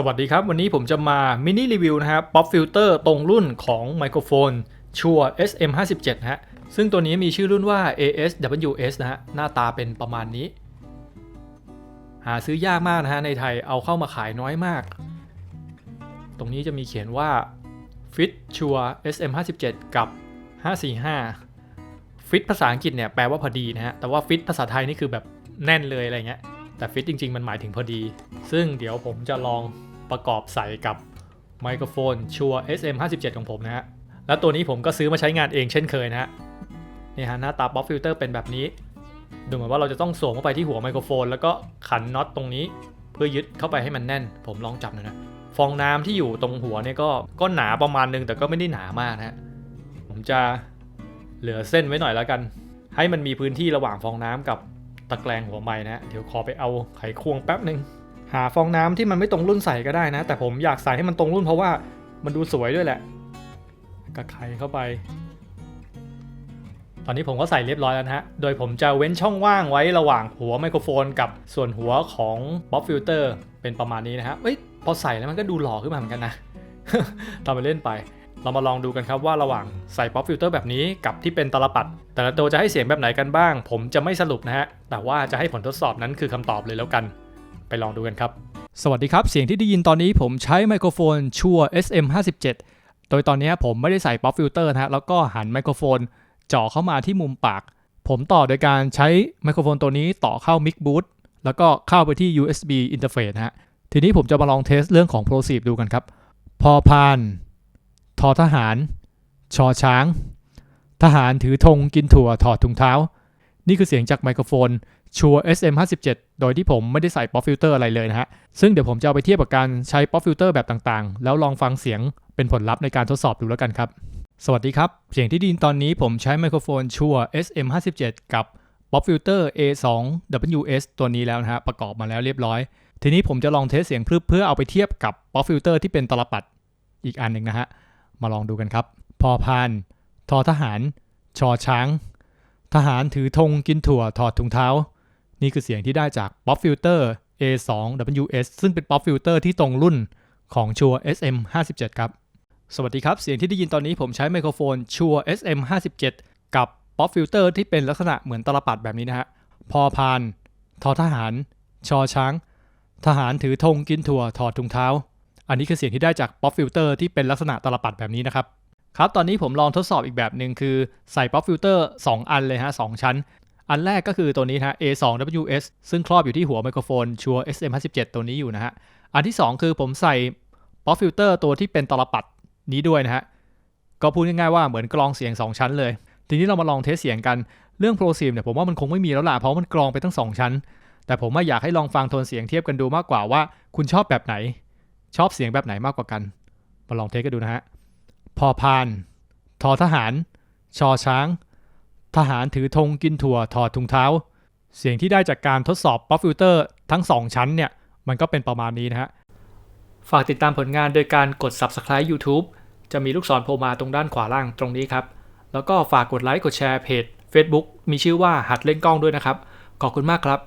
สวัสดีครับ วันนี้ผมจะมามินิรีวิวนะครับป๊อปฟิลเตอร์ตรงรุ่นของไมโครโฟนชัว SM57 นะฮะซึ่งตัวนี้มีชื่อรุ่นว่า ASWS นะฮะหน้าตาเป็นประมาณนี้ หาซื้อยากมากนะฮะในไทยเอาเข้ามาขายน้อยมาก ตรงนี้จะมีเขียนว่า Fit Sure SM57 กับ 545 Fit ภาษาอังกฤษเนี่ยแปลว่าพอดีนะฮะแต่ว่า Fit ภาษาไทยนี่คือแบบแน่นเลยอะไรเงี้ย แต่ฟิตจริง ๆ มันหมายถึงพอดี ซึ่งเดี๋ยวผมจะลองประกอบใส่กับไมโครโฟนชัว SM57 ของผมนะฮะ แล้วตัวนี้ผมก็ซื้อมาใช้งานเองเช่นเคยนะฮะ นี่ฮะหน้าตาป๊อปฟิลเตอร์เป็นแบบนี้ ดูเหมือนว่าเราจะต้องสวมเข้าไปที่หัวไมโครโฟน แล้วก็ขันน็อตตรงนี้ เพื่อยึดเข้าไปให้มันแน่น ผมลองจับหน่อยนะ ฟองน้ำที่อยู่ตรงหัวเนี่ยก็ก็หนาประมาณนึงแต่ก็ไม่ได้หนามากนะฮะ ผมจะเหลือเส้นไว้หน่อยแล้วกัน ให้มันมีพื้นที่ระหว่างฟองน้ำกับ ตะแกรงหัวไม้นะเดี๋ยวขอไปเอาไขควงแป๊บหนึ่งหาฟองน้ำที่มันไม่ตรงรุ่นใส่ก็ได้นะ แต่ผมอยากใส่ให้มันตรงรุ่นเพราะว่ามันดูสวยด้วยแหละก็ไขเข้าไป ตอนนี้ผมก็ใส่เรียบร้อยแล้วนะฮะ โดยผมจะเว้นช่องว่างไว้ระหว่างหัวไมโครโฟนกับส่วนหัวของบ๊อบฟิลเตอร์เป็นประมาณนี้นะฮะเอ้ยพอใส่แล้วมันก็ดูหล่อขึ้นมาเหมือนกันนะทำไปเล่นไป เรามาลองดูกันครับว่าระหว่างใส่ป๊อปฟิลเตอร์แบบนี้กับที่เป็นตลปัด แต่ละตัวจะให้เสียงแบบไหนกันบ้าง ผมจะไม่สรุปนะฮะ แต่ว่าจะให้ผลทดสอบนั้นคือคำตอบเลยแล้วกัน ไปลองดูกันครับ สวัสดีครับ เสียงที่ได้ยินตอนนี้ผมใช้ไมโครโฟนชัว SM57 โดยตอนนี้ผมไม่ได้ใส่ป๊อปฟิลเตอร์นะฮะแล้วก็หันไมโครโฟนจ่อเข้ามาที่มุมปาก ผมต่อโดยการใช้ไมโครโฟนตัวนี้ต่อเข้า mic boot แล้วก็เข้าไปที่ USB interface นะฮะทีนี้ผมจะมาลองเทสเรื่องของ Plosive ดูกันครับ พอพาน ทอทหาร ชอช้าง ทหารถือธงกินถั่วถอดถุงเท้า นี่คือเสียงจากไมโครโฟนชัว SM57 โดยที่ผมไม่ได้ใส่ป๊อปฟิลเตอร์อะไรเลยนะฮะ ซึ่งเดี๋ยวผมจะเอาไปเทียบกับการใช้ป๊อปฟิลเตอร์แบบต่างๆ แล้วลองฟังเสียงเป็นผลลัพธ์ในการทดสอบดูแล้วกันครับ สวัสดีครับ เสียงที่ดินตอนนี้ผมใช้ไมโครโฟนชัว SM57 กับป๊อปฟิลเตอร์ A2WS ตัวนี้แล้วนะฮะ ประกอบมาแล้วเรียบร้อย ทีนี้ผมจะลองเทสเสียงเพื่อเอาไปเทียบกับป๊อปฟิลเตอร์ที่เป็นตลปัดอีกอันหนึ่งนะฮะ มาลองดูกันครับ พอพานทอทหาร ชอช้าง ทหารถือธงกินถั่วถอดถุงเท้า นี่คือเสียงที่ได้จากป๊อปฟิลเตอร์ A2WS ซึ่งเป็นป๊อปฟิลเตอร์ที่ตรงรุ่นของชัว SM57 ครับ สวัสดีครับ เสียงที่ได้ยินตอนนี้ผมใช้ไมโครโฟนชัว SM57 กับป๊อปฟิลเตอร์ที่เป็นลักษณะเหมือนตลปัดแบบนี้นะฮะ พอพาน ทอทหาร ชอช้าง ทหารถือธงกินถั่วถอดถุงเท้า อันนี้คือเสียงที่ได้จากป๊อปฟิลเตอร์ที่เป็นลักษณะตลปัดแบบนี้นะครับ ครับ ตอนนี้ผมลองทดสอบอีกแบบหนึ่งคือใส่ป๊อปฟิลเตอร์2อันเลยฮะ2ชั้น อันแรกก็คือตัวนี้นะฮะ A2WS ซึ่งครอบอยู่ที่หัวไมโครโฟนชัว SM57 ตัวนี้อยู่นะฮะ อันที่ 2 คือผมใส่ป๊อปฟิลเตอร์ตัวที่เป็นตลปัดนี้ด้วยนะฮะ ก็พูดง่ายๆว่าเหมือนกรองเสียง 2 ชั้นเลย ทีนี้เรามาลองเทสเสียงกัน เรื่อง Pro Sim เนี่ยผมว่ามันคงไม่มีแล้วล่ะ เพราะมันกรองไปทั้ง 2 ชั้น แต่ผมอยากให้ลองฟังโทนเสียงเทียบกันดูมากกว่าว่า คุณชอบแบบไหน ชอบเสียงแบบไหนมากกว่ากัน มาลองเทสกันดูนะฮะ พอพาน ทอทหาร ชอช้าง ทหารถือธงกินถั่ว ถอดถุงเท้า เสียงที่ได้จากการทดสอบป๊อปฟิลเตอร์ทั้ง 2 ชั้นเนี่ย มันก็เป็นประมาณนี้นะฮะ ฝากติดตามผลงานโดยการกด Subscribe YouTube จะมีลูกศรโผล่มาตรงด้านขวาล่างตรงนี้ครับ แล้วก็ฝากกดไลค์กดแชร์เพจ Facebook มีชื่อว่าหัดเล่นกล้องด้วยนะครับ ขอบคุณมากครับ